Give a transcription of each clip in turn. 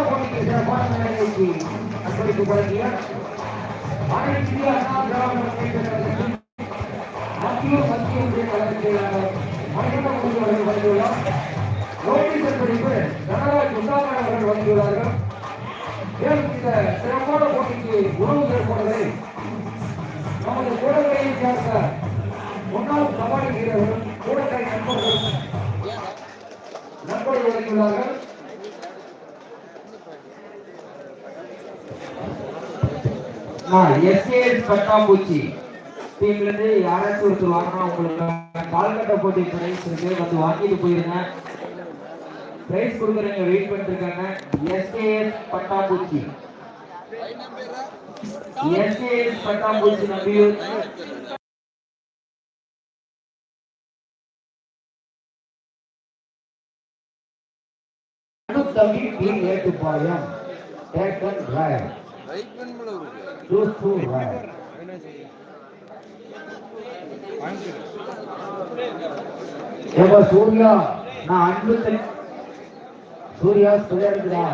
சிறப்பான போட்டிக்கு வழங்கிய மத்திய மத்திய மேலும் இந்த சிறப்பான போட்டிக்கு உணவு ஏற்பாடுகளை நமது கூடக்கரையை சேர்ந்த முன்னாள் கபாடி வீரர்கள் கூடக்கரை நண்பர்கள் நண்பர்கள் வழங்கியுள்ளார்கள் எஸ்ஏஎஸ் பட்டாம்பூச்சி. டீம்ல இருந்து யாராச்சும் ஒருத்தர் வாங்கினா உங்களுக்கு கால்கட்ட போட்டி பிரைஸ் இருக்கு. வந்து வாங்கிட்டு போயிருங்க. பிரைஸ் கொடுக்குறவங்க வெயிட் பண்ணிருக்காங்க இருக்காங்க. எஸ்ஏஎஸ் பட்டாம்பூச்சி. எஸ்ஏஎஸ் பட்டாம்பூச்சி நம்பியூர் அனுத்தம்பி டீம் ஏட்டுப்பாளையம் டேக்கன் ராயல் டூஸ் டூ ராயல் ஏப்பா சூர்யா நான் அன்பு சூர்யா சூர்யா இருக்குதா.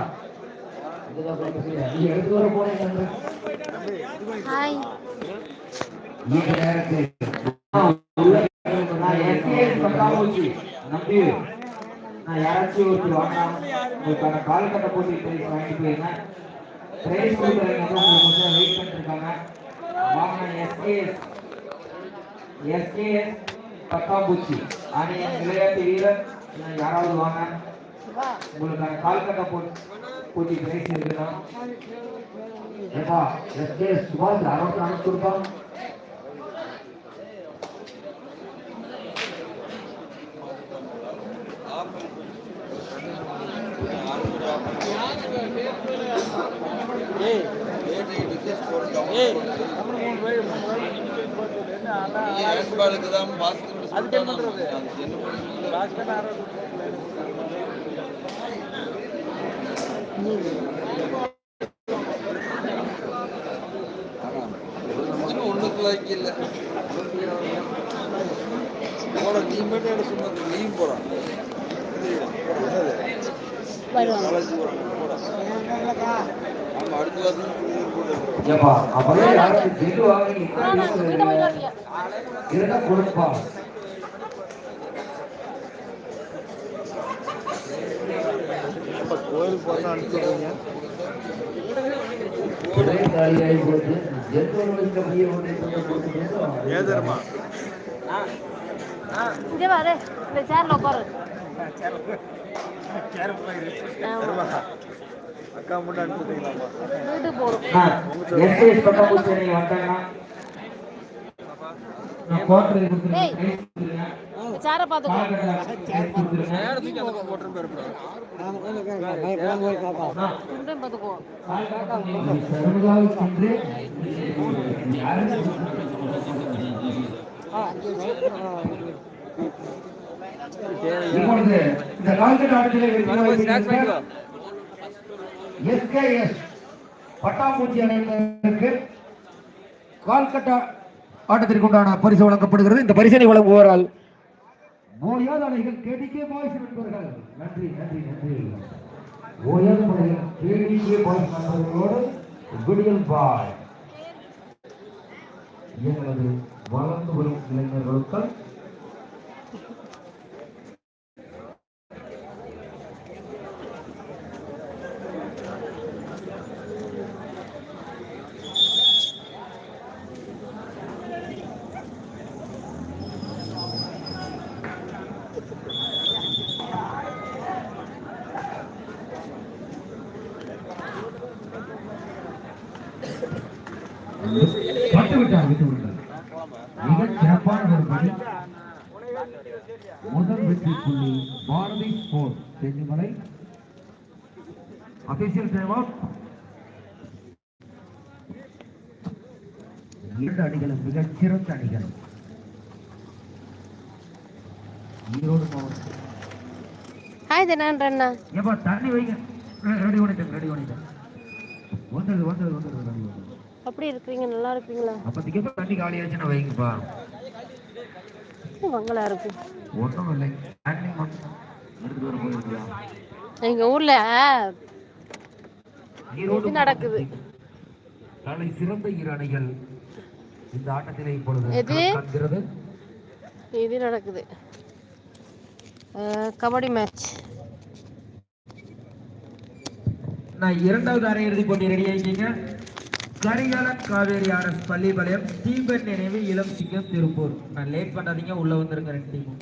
நீ எடுத்து வர போனேன் ஹாய் இந்த நேரத்தில் நான் எஸ்ஏஎஸ் பட்டாம்பூச்சி நம்பியூர் நான் யாராச்சும் ஒருத்தர் வாங்கினா உங்களுக்கான கால்கட்ட போட்டி பிரைஸ் வாங்கிட்டு போயிருங்க பிரைஸ் கொடுக்குறவங்க கொஞ்சம் வெயிட் பண்ணிட்டு இருக்காங்க வாங்கின எஸ்கேஎஸ் பட்டாம்பூச்சி அணியின் விளையாட்டு வீரர் யாராவது வாங்க. உங்களுக்கான கால்கட்ட போட்டி போட்டி பிரைஸ் இருக்குன்னா ஏப்பா எஸ்கே சுபாஷ் அறுபத்தி நாலு கொடுப்பான் ஒண்ணுக்கு லாய்க்கு இல்ல போட நீ மட்டும் என்ன சொன்னது போறான் வருவாங்க. கொடுப்பா. கோயிலுக்கு போனா அனுப்பிடுறீங்க இங்கே வாரு இந்த சேர்ல உட்காரு. அக்கா மட்டும் அனுப்பிட்டீங்களாமா வீட்டுக்கு வந்தாங்கன்னா இந்த இப்பொழுது இந்த கால்கட்ட ஆட்டத்திலே எஸ்கேஎஸ் பட்டாம்பூச்சி அணியினருக்கு கால்கட்ட ஆட்டத்திற்கு உண்டான பரிசு வழங்கப்படுகிறது. இந்த பரிசனை வழங்குவோரால் ஓயாத அணைகள் கேடிக்கே பாய்ஸ் நண்பர்கள் நன்றி நன்றி நன்றி. ஓயாத அணைகள் கேடிக்கே பாய்ஸ் நண்பர்களோடு விடியல் பாய். எங்களது வளர்ந்து வரும் இளைஞர்களுக்கு விட்டு விட்டார் மிக சிறப்பான ஒரு பணி முதல் வெற்றி புள்ளி Bharathi sports Senjimalai. Official time out இரண்டு அணிகளும் மிகச்சிறந்த அணிகள். ஈரோடு மாவட்டம். ஹாய் தினான்றண்ணா ஏப்பா தண்ணி வைங்க. ரெடி பண்ணிட்டேன் ரெடி பண்ணிட்டேன். வந்தது வந்தது வந்தது ரெடி வந்தது அப்படி இருக்கிறீங்க நல்லா இருப்பீங்களா? அப்போதைக்கு தண்ணி காலி ஆச்சுன்னா வைங்கப்பா மங்களா இருக்கு. ஒன்றும் இல்லை. எங்க ஊர்ல இது நடக்குது. தலை சிறந்த இரு அணிகள் இந்த ஆட்டத்திலே இப்பொழுது காண்கிறது. இது நடக்குது. கபடி மேட்ச் நான் இரண்டாவது அரையிறுதி போட்டி ரெடி ஆகிட்டீங்க கரிகாலன் காவேரி ஆர்எஸ் பள்ளிப்பாளையம் ஸ்டீபன் நினைவு இளம் சிங்கம் திருப்பூர் நான் லேட் பண்ணாதீங்க உள்ள வந்துருங்க ரெண்டு டீமும்